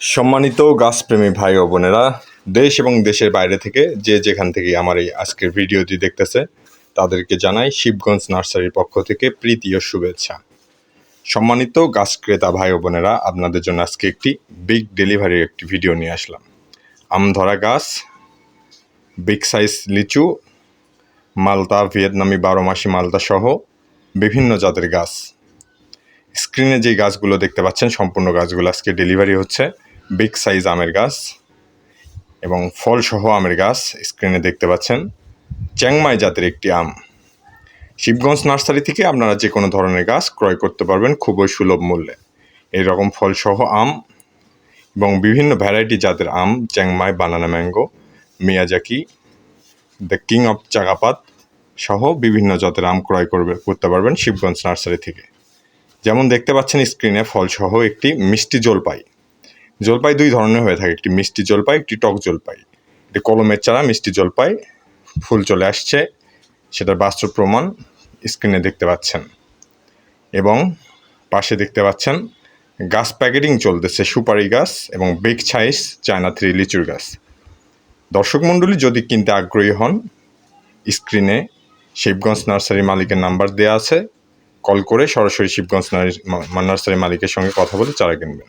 সম্মানিত গাছপ্রেমী ভাই ও বোনেরা, দেশ এবং দেশের বাইরে থেকে যে যেখান থেকে আমার এই আজকের ভিডিওটি দেখতেছে, তাদেরকে জানাই শিবগঞ্জ নার্সারির পক্ষ থেকে প্রীতি ও শুভেচ্ছা। সম্মানিত গাছ ক্রেতা ভাই ও বোনেরা, আপনাদের জন্য আজকে একটি বিগ ডেলিভারির একটি ভিডিও নিয়ে আসলাম। আম ধরা গাছ বিগ সাইজ লিচু, মালতা, ভিয়েতনামি, বারো মাসি মালতা সহ বিভিন্ন জাতের গাছ। স্ক্রিনে যে গাছগুলো দেখতে পাচ্ছেন, সম্পূর্ণ গাছগুলো আজকে ডেলিভারি হচ্ছে। বিগ সাইজ আমের গাছ এবং ফলসহ আমের গাছ স্ক্রিনে দেখতে পাচ্ছেন। চ্যাংমাই জাতের একটি আম। শিবগঞ্জ নার্সারি থেকে আপনারা যে কোনো ধরনের গাছ ক্রয় করতে পারবেন খুবই সুলভ মূল্যে। এই রকম ফলসহ আম এবং বিভিন্ন ভ্যারাইটি জাতের আম, Chiang Mai banana mango Miyazaki the king of চাগাপাত সহ বিভিন্ন জাতের আম ক্রয় করবে, করতে পারবেন শিবগঞ্জ নার্সারি থেকে। যেমন দেখতে পাচ্ছেন স্ক্রিনে ফলসহ একটি মিষ্টি জলপাই। জলপাই দুই ধরনের হয়ে থাকে। একটি মিষ্টি জলপাই, একটি টক জলপাই। একটি কলমের চারা, মিষ্টি জলপাই। ফুল চলে আসছে। সেটার বাস্তব প্রমাণ স্ক্রিনে দেখতে পাচ্ছেন। এবং পাশে দেখতে পাচ্ছেন, গাছ প্যাকেটিং চলতেছে, সুপারি গাছ এবং বেগ ছাইস চায়না থ্রি লিচুর গাছ। দর্শক মণ্ডলী, যদি কিনতে আগ্রহী হন স্ক্রিনে শিবগঞ্জ নার্সারি মালিকের নাম্বার দেওয়া আছে। কল করে সরাসরি শিবগঞ্জ নার্সারি মালিকের সঙ্গে কথা বলে চারা কিনবেন।